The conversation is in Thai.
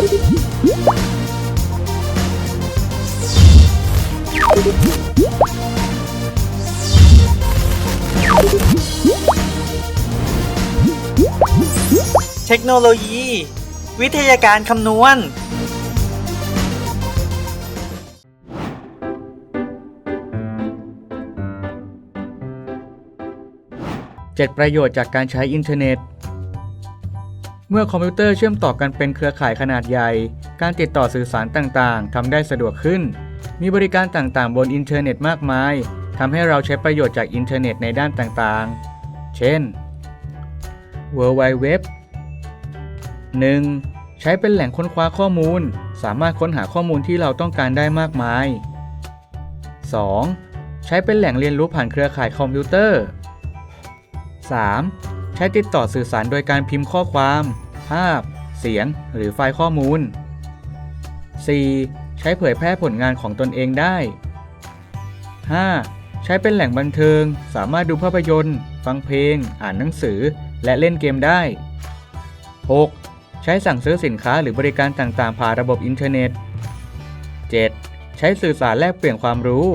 เทคโนโลยี วิทยาการคำนวณเจ็ดประโยชน์จากการใช้อินเทอร์เน็ต เมื่อคอมพิวเตอร์เชื่อมต่อกันเป็นเครือข่ายขนาดใหญ่ การติดต่อสื่อสารต่างๆ ทำได้สะดวกขึ้น มีบริการต่างๆ บนอินเทอร์เน็ตมากมายทำให้เราใช้ประโยชน์จากอินเทอร์เน็ตในด้านต่างๆ เช่น World Wide Web 1. ใช้เป็นแหล่งค้นคว้าข้อมูล สามารถค้นหาข้อมูลที่เราต้องการได้มากมาย 2. ใช้เป็นแหล่งเรียนรู้ผ่านเครือข่ายคอมพิวเตอร์ 3. ใช้ติดต่อสื่อสารโดยการพิมพ์ข้อความ ภาพ เสียง หรือไฟล์ข้อมูล 4. ใช้เผยแพร่ผลงานของตนเองได้ 5. ใช้เป็นแหล่งบันเทิง สามารถดูภาพยนตร์ ฟังเพลง อ่านหนังสือ และเล่นเกมได้ 6. ใช้สั่งซื้อสินค้าหรือบริการต่างๆ ผ่านระบบอินเทอร์เน็ต 7. ใช้สื่อสารแลกเปลี่ยนความรู้